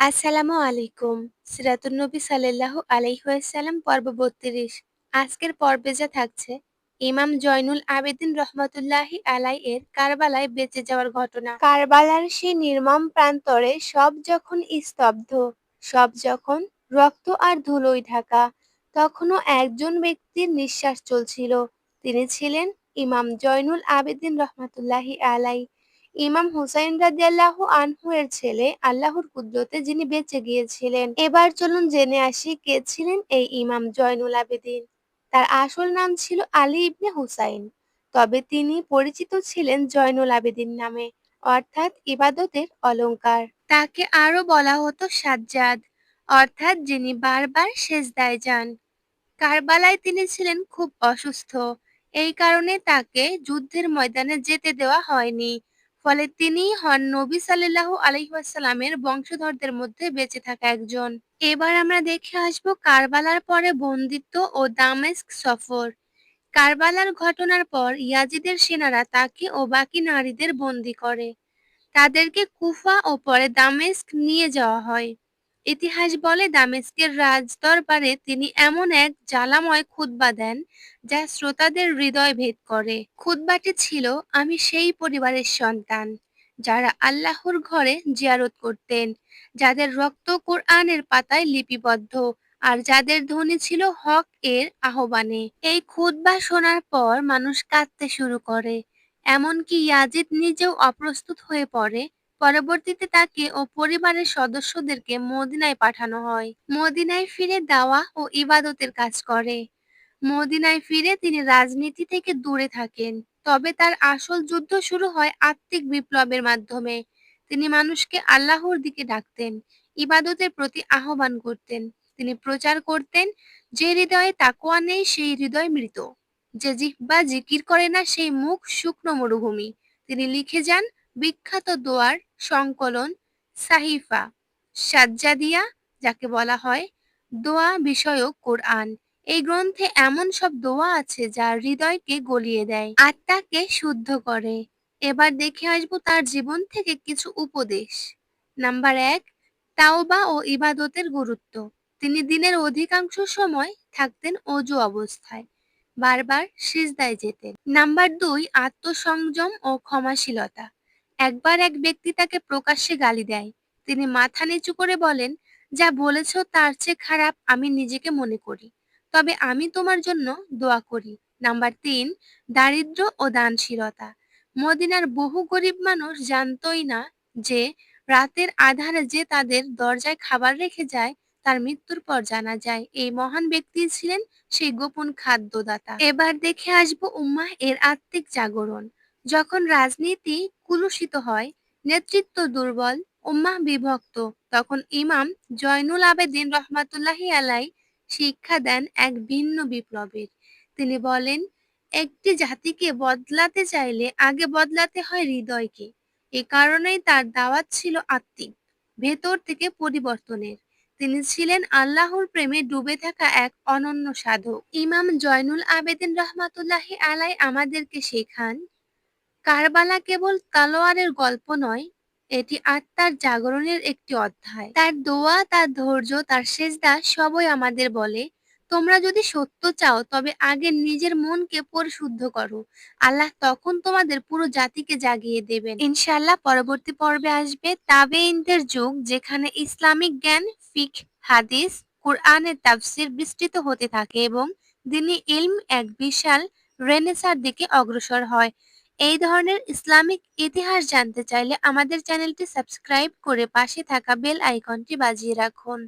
আসসালামু আলাইকুম। সিরাতুন নবী সাল্লাল্লাহু আলাইহি ওয়াসাল্লাম পর্ব ৩২ আজকের পর্বে যা থাকছে, ইমাম জয়নুল আবেদিন রহমতুল্লাহি আলাই এর কারবালায় বেঁচে যাওয়ার ঘটনা। কারবালার সেই নির্মম প্রান্তরে সব যখন স্তব্ধ, সব যখন রক্ত আর ধুলোয় ঢাকা, তখনও একজন ব্যক্তির নিঃশ্বাস চলছিল। তিনি ছিলেন ইমাম জয়নুল আবেদিন রহমতুল্লাহি আলাই। ইমাম হুসাইন রাদিয়াল্লাহু আনহু এর ছেলে, আল্লাহর কুদরতে যিনি বেঁচে গিয়েছিলেন। এবার চলুন জেনে আসি কে ছিলেন এই ইমাম জয়নুল আবেদিন। তার আসল নাম ছিল আলী ইবনে হুসাইন। তবে তিনি পরিচিত ছিলেন জয়নুল আবেদিন নামে, অর্থাৎ ইবাদতের অলংকার তাকে আরও বলা হতো সাজ্জাদ, অর্থাৎ যিনি বারবার সেজদায় যান। কারবালায় তিনি ছিলেন খুব অসুস্থ। এই কারণে তাকে যুদ্ধের ময়দানে যেতে দেওয়া হয়নি। ফলে তিনি হন নবী সাল্লাহ আলাইহি বংশধরদের মধ্যে বেঁচে থাকা একজন। এবার আমরা দেখে আসব কারবালার পরে বন্দিত্ব ও দামেস্ক সফর। কারবালার ঘটনার পর ইয়াজিদের সেনারা তাকে ও বাকি নারীদের বন্দি করে। তাদেরকে কুফা ও পরে দামেস্ক নিয়ে যাওয়া হয়। ইতিহাস বলে দামেস্কের রাজদরবারে তিনি এমন এক জ্বালাময় খুতবা দেন যা শ্রোতাদের হৃদয় ভেদ করে। খুতবাটি ছিল, আমি সেই পরিবারের সন্তান যারা আল্লাহর ঘরে জিয়ারত করতেন, যাদের রক্ত কোরআনের পাতায় লিপিবদ্ধ আর যাদের ধ্বনি ছিল হক এর আহ্বানে। এই খুতবা শোনার পর মানুষ কাঁদতে শুরু করে, এমনকি ইয়াজিদ নিজেও অপ্রস্তুত হয়ে পড়ে পরবর্তীতে তাকে ও পরিবারের সদস্যদেরকে মদিনায় পাঠানো হয়। মদিনায় ফিরে দাওয়া ও ইবাদতের কাজ করে। মদিনায় ফিরে তিনি রাজনীতি থেকে দূরে থাকেন। তবে তার আসল যুদ্ধ শুরু হয় আত্মিক বিপ্লবের মাধ্যমে। তিনি মানুষকে আল্লাহর দিকে ডাকতেন, ইবাদতের প্রতি আহ্বান করতেন। তিনি প্রচার করতেন, যে হৃদয়ে তাকোয়া নেই সেই হৃদয় মৃত। যে জিহ্বা জিকির করে না সেই মুখ শুকনো মরুভূমি। তিনি লিখে যান বিখ্যাত দোয়ার সংকলন সাহিফা সাজ্জাদিয়া, যাকে বলা হয় দোয়া বিষয়ক কোরআন। এই গ্রন্থে এমন সব দোয়া আছে যা হৃদয়কে গলিয়ে দেয়, আত্মাকে শুদ্ধ করে। এবার দেখে আসব তার জীবন থেকে কিছু উপদেশ। নাম্বার এক, তাওবা ও ইবাদতের গুরুত্ব। তিনি দিনের অধিকাংশ সময় থাকতেন অজু অবস্থায়, বারবার সিজদায় যেতেন। নাম্বার দুই, আত্মসংযম ও ক্ষমাশীলতা। একবার এক ব্যক্তি তাকে প্রকাশ্যে গালি দেয়। তিনি মাথা নিচু করে বলেন, যা বলেছ তার চেয়ে খারাপ আমি নিজেকে মনে করি। তবে আমি তোমার জন্য দোয়া করি। নাম্বার তিন দারিদ্র ও দানশীলতা। মদিনার বহু গরিব মানুষ জানতই না যে, রাতের আধারে যে তাদের দরজায় খাবার রেখে যায়, তার মৃত্যুর পর জানা যায় এই মহান ব্যক্তি ছিলেন সেই গোপন খাদ্যদাতা। এবার দেখে আসব উম্মাহ এর আত্মিক জাগরণ। যখন রাজনীতি কুলুষিত হয়, নেতৃত্ব দুর্বল উম্মাহ বিভক্ত তখন ইমাম জয়নুল আবেদিন রহমাতুল্লাহি আলাই শিক্ষা দেন এক ভিন্ন বিপ্লবের। তিনি বলেন, একটি জাতিকে বদলাতে চাইলে আগে বদলাতে হয় হৃদয়কে। এ কারণেই তার দাওয়াত ছিল আত্মিক, ভেতর থেকে পরিবর্তনের। তিনি ছিলেন আল্লাহর প্রেমে ডুবে থাকা এক অনন্য সাধক। ইমাম জয়নুল আবেদিন রহমাতুল্লাহি আলাই আমাদেরকে শেখান কারবালা কেবল তালোয়ারের গল্প নয়, এটি আত্মার জাগরণের একটি অধ্যায়। তার দোয়া, তার ধৈর্য, তার সেজদা সবই আমাদের বলে। তোমরা যদি সত্য চাও, তবে আগে নিজের মনকে পরিশুদ্ধ করো। আল্লাহ তখন তোমাদের পুরো জাতিকে জাগিয়ে দেবেন। ইনশাল্লাহ পরবর্তী পর্বে আসবে তাবে তাবেইনদের যুগ, যেখানে ইসলামিক জ্ঞান, ফিক, হাদিস, কোরআনের তাফসির বিস্তৃত হতে থাকে এবং দিনী ইলম এক বিশাল রেনেসার দিকে অগ্রসর হয়। এই ধরনের ইসলামিক ইতিহাস জানতে চাইলে আমাদের চ্যানেলটি সাবস্ক্রাইব করে পাশে থাকা বেল আইকনটি বাজিয়ে রাখুন।